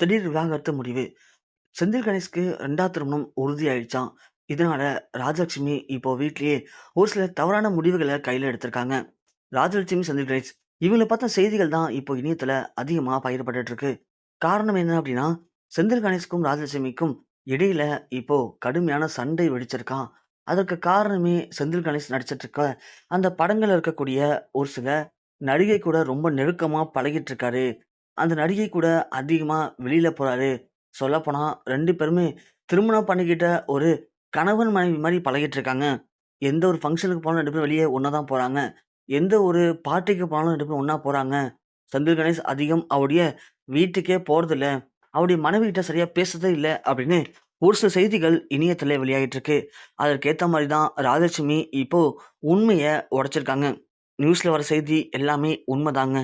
திடீர் விவாகரத்து முடிவு. செந்தில் கணேஷ்க்கு ரெண்டாவது திருமணம் உறுதியாயிடுச்சான் இதனால ராஜலட்சுமி இப்போ வீட்லேயே ஒரு சில தவறான முடிவுகளை கையில் எடுத்திருக்காங்க. ராஜலட்சுமி, செந்தில் கணேஷ் இவங்கள பார்த்த செய்திகள் தான் இப்போ இணையத்தில் அதிகமாக பகிரப்பட்டுட்டு இருக்கு. காரணம் என்ன அப்படின்னா, செந்தில் கணேஷ்க்கும், ராஜலட்சுமிக்கும் இடையில இப்போ கடுமையான சண்டை வெடிச்சிருக்கான் அதற்கு காரணமே செந்தில் கணேஷ் நடிச்சிட்டு இருக்க அந்த படங்கள் இருக்கக்கூடிய ஒரு சில நடிகை கூட ரொம்ப நெருக்கமாக பழகிட்டு இருக்காரு. அந்த நடிகை கூட அதிகமாக வெளியில் போகிறாரு சொல்லப்போனால் ரெண்டு பேருமே திருமணம் பண்ணிக்கிட்ட ஒரு கணவன், மனைவி மாதிரி பழகிட்டு இருக்காங்க. எந்த ஒரு ஃபங்க்ஷனுக்கு போனாலும் ரெண்டு பேரும் வெளியே ஒன்றா தான் போகிறாங்க எந்த ஒரு பார்ட்டிக்கு போனாலும் ரெண்டு பேரும் ஒன்றா போகிறாங்க செந்தில் கணேஷ் அதிகம் அவருடைய வீட்டுக்கே போகிறதில்ல அவருடைய மனைவிகிட்ட சரியாக பேசுறதே இல்லை அப்படின்னு ஒரு சில செய்திகள் இணையத்தில் வெளியாகிட்டு இருக்கு. அதற்கேற்ற மாதிரி தான் ராஜலட்சுமி இப்போ உண்மையை உடைச்சிருக்காங்க. நியூஸில் வர செய்தி எல்லாமே உண்மைதாங்க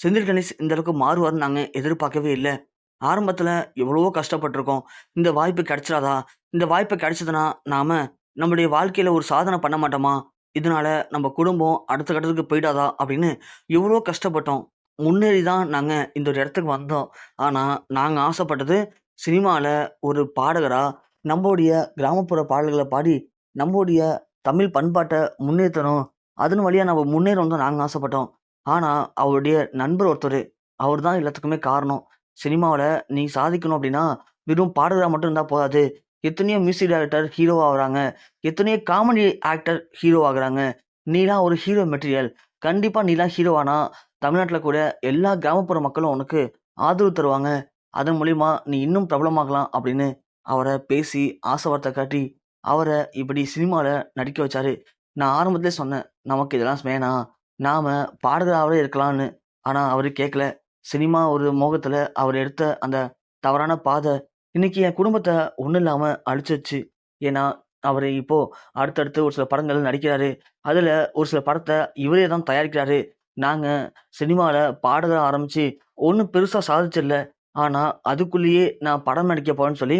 செந்தில் கணேஷ் இந்த அளவுக்கு மாறுவார்னு நாங்கள் எதிர்பார்க்கவே இல்லை ஆரம்பத்தில் எவ்வளவோ கஷ்டப்பட்டிருக்கோம் இந்த வாய்ப்பு கிடைச்சிடாதா இந்த வாய்ப்பு கிடைச்சதுனா நாம் நம்முடைய வாழ்க்கையில் ஒரு சாதனை பண்ண மாட்டோமா? இதனால நம்ம குடும்பம் அடுத்த கட்டத்துக்கு போயிடாதா? அப்படின்னு எவ்வளோ கஷ்டப்பட்டோம். முன்னேறி தான் நாங்கள் இந்த ஒரு இடத்துக்கு வந்தோம். ஆனால் நாங்கள் ஆசைப்பட்டது சினிமாவில் ஒரு பாடகராக நம்முடைய கிராமப்புற பாடல்களை பாடி நம்முடைய தமிழ் பண்பாட்டை முன்னேற்றணும் அதன் வழியாக நம்ம முன்னேறணும் தான் நாங்கள் ஆசைப்பட்டோம். ஆனால் அவருடைய நண்பர் ஒருத்தர் அவர் தான் எல்லாத்துக்குமே காரணம். சினிமாவில் நீ சாதிக்கணும் அப்படின்னா, வெறும் பாடகராக மட்டும் இருந்தால் போதாது. எத்தனையோ மியூசிக் டைரக்டர் ஹீரோ ஆகுறாங்க. எத்தனையோ காமெடி ஆக்டர் ஹீரோ ஆகுறாங்க. நீலாம் ஒரு ஹீரோ மெட்டீரியல். கண்டிப்பாக நீலாம் ஹீரோவானா தமிழ்நாட்டில் கூட எல்லா கிராமப்புற மக்களும் உனக்கு ஆதரவு தருவாங்க. அதன் மூலிமா நீ இன்னும் பிரபலமாகலாம் அப்படின்னு அவரை பேசி ஆசை வார்த்தை காட்டி, அவரை இப்படி சினிமாவில் நடிக்க வச்சாரு. நான் ஆரம்பத்திலே சொன்னேன். நமக்கு இதெல்லாம் வேணாம். நாம் பாடகராகவே இருக்கலாம்னு. ஆனால் அவர் கேட்கல. சினிமா ஒரு மோகத்தில் அவர் எடுத்த அந்த தவறான பாதை இன்னைக்கு என் குடும்பத்தை ஒன்றும் இல்லாமல் அழிச்சிருச்சு. ஏன்னா, அவர் இப்போது அடுத்தடுத்து ஒரு சில படங்கள் நடிக்கிறாரு. அதில் ஒரு சில படத்தை இவரே தான் தயாரிக்கிறாரு. நாங்கள் சினிமாவில் பாடகரா ஆரம்பித்து ஒன்றும் பெருசாக சாதிச்சிடல. ஆனால் அதுக்குள்ளேயே நான் படம் நடிக்க போகிறேன்னு சொல்லி,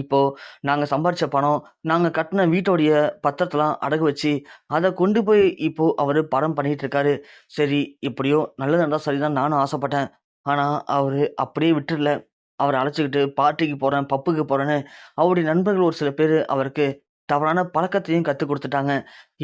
இப்போது நாங்கள் சம்பாரித்த பணம், நாங்கள் கட்டின வீட்டோடைய பத்திரத்தெலாம் அடகு வச்சு, அதை கொண்டு போய் இப்போது அவர் படம் பண்ணிட்டு இருக்காரு. சரி எப்படியோ நல்லது சரி சரிதான் நானும் ஆசைப்பட்டேன். ஆனால் அவர் அப்படியே விட்டுடல அவரை அழைச்சிக்கிட்டு பார்ட்டிக்கு போகிறேன் பப்புக்கு போகிறேன்னு அவருடைய நண்பர்கள் ஒரு சில பேர் அவருக்கு தவறான பழக்கத்தையும் கற்றுக் கொடுத்துட்டாங்க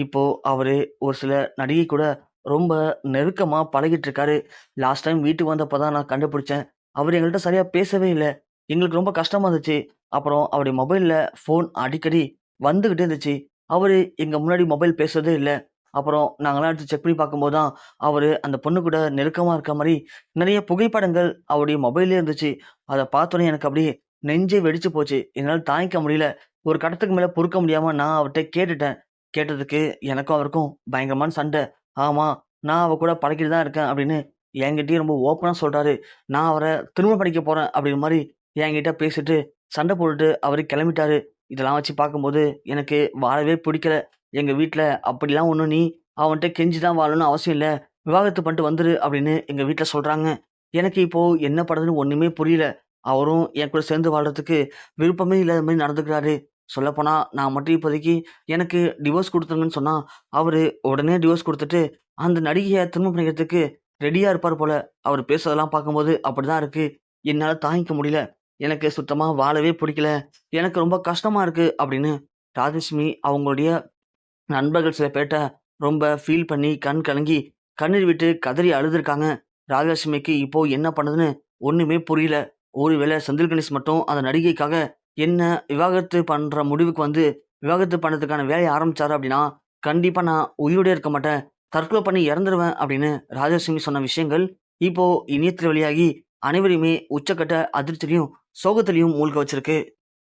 இப்போது அவர் ஒரு சில நடிகை கூட ரொம்ப நெருக்கமாக பழகிட்டு இருக்காரு. லாஸ்ட் டைம் வீட்டுக்கு வந்தப்போ தான் நான் கண்டுபிடிச்சேன். அவர் எங்கள்கிட்ட சரியாக பேசவே இல்லை எங்களுக்கு ரொம்ப கஷ்டமாக இருந்துச்சு. அப்புறம் அவருடைய மொபைலில் ஃபோன் அடிக்கடி வந்துக்கிட்டே இருந்துச்சு. அவர் எங்கள் முன்னாடி மொபைல் பேசுறதே இல்லை அப்புறம் நாங்களாம் எடுத்து செக் பண்ணி பார்க்கும்போது தான், அவர் அந்த பொண்ணு கூட நெருக்கமாக இருக்க மாதிரி நிறைய புகைப்படங்கள் அவருடைய மொபைல்லே இருந்துச்சு. அதை பார்த்தோன்னே எனக்கு அப்படியே நெஞ்சே வெடிச்சு போச்சு. என்னால் தாங்கிக்க முடியல. ஒரு கட்டத்துக்கு மேலே பொறுக்க முடியாமல் நான் அவர்கிட்ட கேட்டுட்டேன். கேட்டதுக்கு எனக்கும் அவருக்கும் பயங்கரமான சண்டை. ஆமாம் நான் அவ கூட பழகிட்டு தான் இருக்கேன் அப்படின்னு என்கிட்டயும் ரொம்ப ஓப்பனாக சொல்கிறாரு நான் அவரை திருமணம் படிக்க போகிறேன் அப்படிங்கிற மாதிரி என்கிட்ட பேசிட்டு, சண்டை போட்டுட்டு அவர் கிளம்பிட்டாரு. இதெல்லாம் வச்சு பார்க்கும்போது எனக்கு வாழவே பிடிக்கல. எங்கள் வீட்டில் அப்படிலாம் ஒன்று நீ அவன்கிட்ட கெஞ்சி தான் வாழணும்னு அவசியம் இல்லை விவாகரத்து பண்ணிட்டு வந்துரு அப்படின்னு எங்கள் வீட்டில் சொல்கிறாங்க எனக்கு இப்போது என்ன பண்ணுறதுன்னு ஒன்றுமே புரியல. அவரும் என் கூட சேர்ந்து வாழ்கிறதுக்கு விருப்பமே இல்லாத மாதிரி நடந்துக்கிறாரு. சொல்லப்போனால் நான் மட்டும் இப்போதைக்கு எனக்கு டிவோர்ஸ் கொடுத்துருங்கன்னு சொன்னால் அவர் உடனே டிவோர்ஸ் கொடுத்துட்டு அந்த நடிகையை திரும்ப பண்ணிக்கிறதுக்கு ரெடியாக இருப்பார் போல் அவர் பேசுறதெல்லாம் பார்க்கும்போது அப்படிதான் இருக்குது என்னால் தாங்கிக்க முடியல. எனக்கு சுத்தமாக வாழவே பிடிக்கல. எனக்கு ரொம்ப கஷ்டமாக இருக்குது அப்படின்னு ராஜலட்சுமி அவங்களுடைய நண்பர்கள் சில பேர்ட்ட ரொம்ப ஃபீல் பண்ணி, கண் கலங்கி, கண்ணீர் விட்டு கதறி அழுதுருக்காங்க. ராஜலட்சுமிக்கு இப்போ என்ன பண்ணுதுன்னு ஒன்றுமே புரியல. ஒருவேளை செந்தில் கணேஷ் மட்டும் அந்த நடிகைக்காக என்ன விவாகரத்து பண்ணுற முடிவுக்கு வந்து, விவாகரத்து பண்ணுறதுக்கான வேலையை ஆரம்பித்தார் அப்படின்னா, கண்டிப்பாக நான் உயிரோடே இருக்க மாட்டேன். தற்கொலை பண்ணி இறந்துருவேன் அப்படின்னு ராஜலட்சுமி சொன்ன விஷயங்கள், இப்போது இணையத்தில் வெளியாகி அனைவரையுமே உச்சக்கட்ட அதிர்ச்சியும் சோகத்திலயும் மூழ்க வச்சிருக்கு.